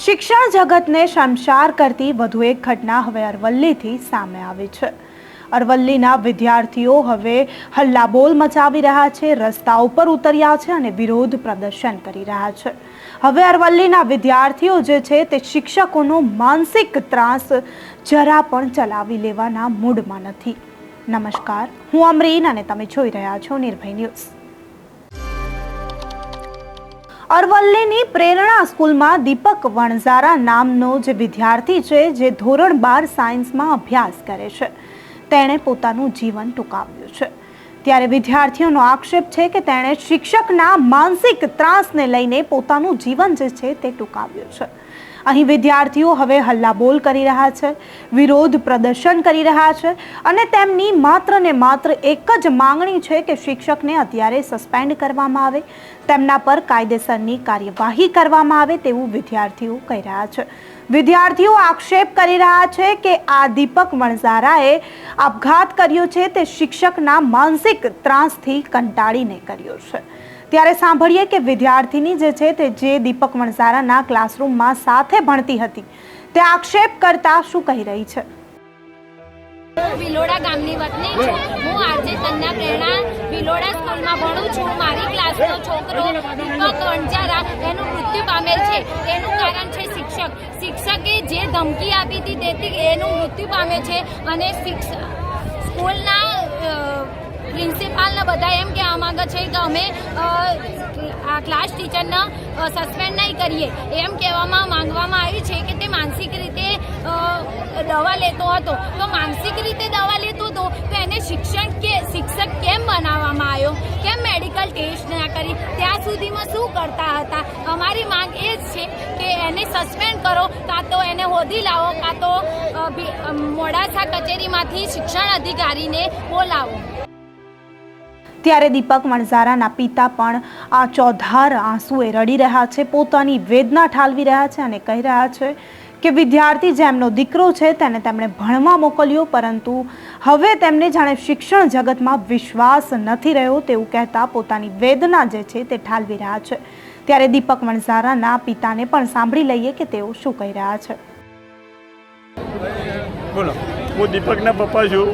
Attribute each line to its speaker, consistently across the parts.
Speaker 1: શિક્ષણ જગતને શમશાર કરતી વધુ એક ઘટના હવે અરવલ્લીથી સામે આવી છે. અરવલ્લીના વિદ્યાર્થીઓ હવે હલ્લાબોલ મચાવી રહ્યા છે રસ્તા ઉપર ઉતર્યા છે અને વિરોધ પ્રદર્શન કરી રહ્યા છે. હવે અરવલ્લીના વિદ્યાર્થીઓ જે છે તે શિક્ષકોનો માનસિક ત્રાસ જરા પણ ચલાવી લેવાના મૂડમાં નથી. નમસ્કાર, હું અમરીન અને તમે જોઈ રહ્યા છો નિર્ભય ન્યૂઝ. અરવલ્લીની પ્રેરણા સ્કૂલમાં દીપક વણઝારા નામનો જે વિદ્યાર્થી છે, જે ધોરણ બાર સાયન્સમાં અભ્યાસ કરે છે, તેણે પોતાનું જીવન ટૂંકાવ્યું છે. ત્યારે વિદ્યાર્થીઓનો આક્ષેપ છે કે તેણે શિક્ષકના માનસિક ત્રાસને લઈને પોતાનું જીવન જે છે, તે ટૂંકાવ્યું છે. અહીં વિદ્યાર્થીઓ હવે હલ્લાબોલ કરી રહ્યા છે, વિરોધ પ્રદર્શન કરી રહ્યા છે અને તેમની માત્ર ને માત્ર એક જ માંગણી છે કે શિક્ષકને અત્યારે સસ્પેન્ડ કરવામાં આવે. તેમના પર કાયદેસરની કાર્યવાહી કરવામાં આવે તેવું વિદ્યાર્થીઓ કહી રહ્યા છે. વિદ્યાર્થીઓ આક્ષેપ કરી રહ્યા છે કે આ દીપક વણઝારાએ આપઘાત કર્યો છે તે શિક્ષકના માનસિક ત્રાસથી કંટાળીને કર્યો છે. ત્યારે સાંભળીએ કે વિદ્યાર્થીની જે છે તે જે દીપક વણસારાના ક્લાસરૂમમાં સાથે ભણતી હતી. તે આક્ષેપ કરતા શું કહી રહી છે?
Speaker 2: વિલોડા ગામની વતની છું. હું આજે કન્યા પ્રેરણા વિલોડા સ્કૂલમાં ભણું છું. મારી ક્લાસનો છોકરો દીપક વણજારા એનું મૃત્યુ પામેલ છે. એનું કારણ છે શિક્ષક. શિક્ષકે જે ધમકી આપી હતી તેથી એનું મૃત્યુ પામે છે. અને શિક્ષક સ્કૂલના પ્રિન્સિપાલને બધા એમ કહેવા માંગે છે કે અમે આ ક્લાસ ટીચરને સસ્પેન્ડ નહીં કરીએ. એમ કહેવામાં માંગવામાં આવ્યું છે કે તે માનસિક રીતે દવા લેતો હતો. તો માનસિક રીતે દવા લેતો હતો તો એને શિક્ષણ કે, શિક્ષક કેમ બનાવવામાં આવ્યો? કેમ મેડિકલ ટેસ્ટ ના કરી? ત્યાં સુધીમાં શું કરતા હતા? અમારી માંગ એ જ છે કે એને સસ્પેન્ડ કરો, કાં તો એને હોદી લાવો, કાં તો મોડાસા કચેરીમાંથી શિક્ષણ અધિકારીને બોલાવો.
Speaker 1: ત્યારે દીપક વણઝારાના પિતા પણ આ ચોધાર આંસુએ રડી રહ્યા છે, પોતાની વેદના ઠાલવી રહ્યા છે અને કહી રહ્યા છે કે વિદ્યાર્થી જેમનો દીકરો છે તેને તેમણે ભણવા મોકલ્યો, પરંતુ હવે તેમને જાણે શિક્ષણ જગતમાં વિશ્વાસ નથી રહ્યો તેવું કહેતા પોતાની વેદના જે છે તે ઠાલવી રહ્યા છે. ત્યારે દીપક વણઝારાના પિતાને પણ સાંભળી લઈએ કે તેઓ શું કહી રહ્યા છે.
Speaker 3: બોલો. હું દીપકના પપ્પા છું.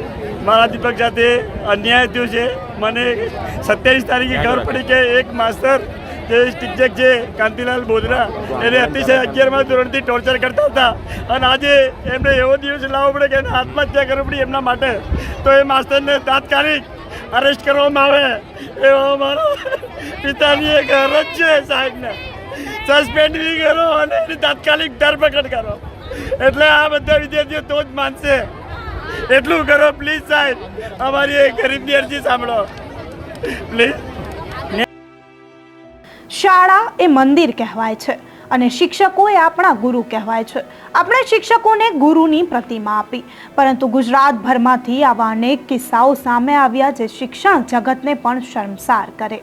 Speaker 3: મારા દીપક સાથે અન્યાય થયો છે. મને સત્યાવીસ તારીખે ખબર પડી કે એક માસ્તર જે શિક્ષક છે કાંતિલાલ બોદરા એને અતિશય અગિયારમાં ધોરણથી ટોર્ચર કરતા હતા. અને આજે એમને એવો દિવસ લાવવો પડે કે એને આત્મહત્યા કરવી પડી એમના માટે. તો એ માસ્તરને તાત્કાલિક અરેસ્ટ કરવામાં આવે. એવો મારો પિતાની એક અરજ છે સાહેબને. સસ્પેન્ડ બી કરો અને એની તાત્કાલિક ધરપકડ કરો. એટલે આ બધા વિદ્યાર્થીઓ તો જ માનશે. એટલું કરો પ્લીઝ સાહેબ. અમારી ગરીબની અરજી સાંભળો. પ્લીઝ
Speaker 1: શાળા એ મંદિર કહેવાય છે અને શિક્ષકો એ આપણા ગુરુ કહેવાય છે. આપણે શિક્ષકોને ગુરુની પ્રતિમા આપી. પરંતુ ગુજરાતભરમાંથી આવા અનેક કિસ્સાઓ સામે આવ્યા જે શિક્ષણ જગતને પણ શર્મસાર કરે.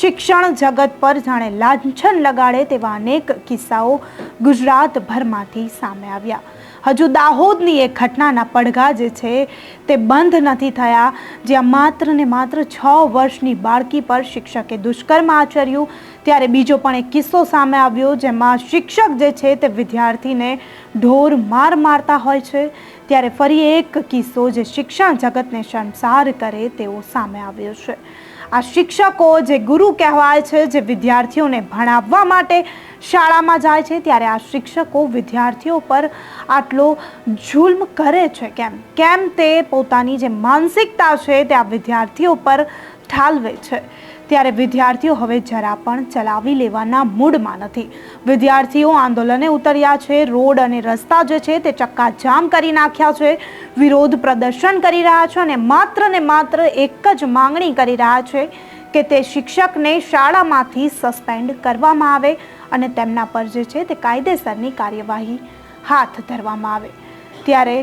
Speaker 1: શિક્ષણ જગત પર જાણે લાંછન લગાડે તેવા અનેક કિસ્સાઓ ગુજરાતભરમાંથી સામે આવ્યા. હજુ દાહોદની એક ઘટનાના પડઘા જે છે તે બંધ નથી થયા, જ્યાં માત્ર ને માત્ર છ વર્ષની બાળકી પર શિક્ષકે દુષ્કર્મ આચર્યું. ત્યારે બીજો પણ એક કિસ્સો સામે આવ્યો, જેમાં શિક્ષક જે છે તે વિદ્યાર્થીને ઢોર માર મારતા હોય છે. ત્યારે ફરી એક કિસ્સો જે શિક્ષણ જગતને સંસાર કરે તેવો સામે આવ્યો છે. આ શિક્ષકો જે ગુરુ કહેવાય છે, જે વિદ્યાર્થીઓને ભણાવવા માટે શાળામાં જાય છે ત્યારે આ શિક્ષકો વિદ્યાર્થીઓ પર આટલો જુલ્મ કરે છે. કેમ? કેમ તે પોતાની જે માનસિકતા છે તે આ વિદ્યાર્થીઓ પર ઠાલવે છે. ત્યારે વિદ્યાર્થીઓ હવે જરા પણ ચલાવી લેવાના મૂડમાં નથી. વિદ્યાર્થીઓ આંદોલને ઉતર્યા છે, રોડ અને રસ્તા જે છે તે ચક્કાજામ કરી નાખ્યા છે, વિરોધ પ્રદર્શન કરી રહ્યા છે અને માત્ર ને માત્ર એક જ માંગણી કરી રહ્યા છે કે તે શિક્ષકને શાળામાંથી સસ્પેન્ડ કરવામાં આવે. અને તેમના પર જે છે તે કાયદેસરની કાર્યવાહી હાથ ધરવામાં આવે. ત્યારે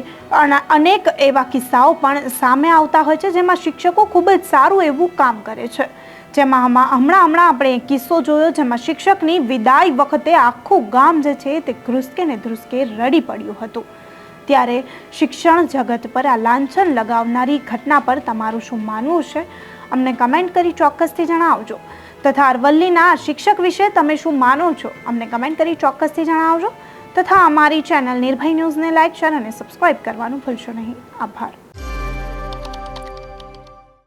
Speaker 1: અનેક એવા કિસ્સાઓ પણ સામે આવતા હોય છે, જેમાં શિક્ષકો ખૂબ જ સારું એવું કામ કરે છે. જેમાં હમણાં હમણાં હમણાં આપણે એક કિસ્સો જોયો, જેમાં શિક્ષકની વિદાય વખતે આખું ગામ જે છે તે ધ્રુસકે ને ધ્રુસકે રડી પડ્યું હતું. ત્યારે શિક્ષણ જગત પર આ લાંછન લગાવનારી ઘટના પર તમારું શું માનવું છે? અમને કમેન્ટ કરી ચોક્કસથી જણાવજો. તથા અરવલ્લીના શિક્ષક વિશે તમે શું માનો છો? અમને કમેન્ટ કરી ચોક્કસથી જણાવજો. તથા અમારી ચેનલ નિર્ભય ન્યૂઝને લાઇક શેર અને સબસ્ક્રાઇબ કરવાનું ભૂલશો નહીં. આભાર.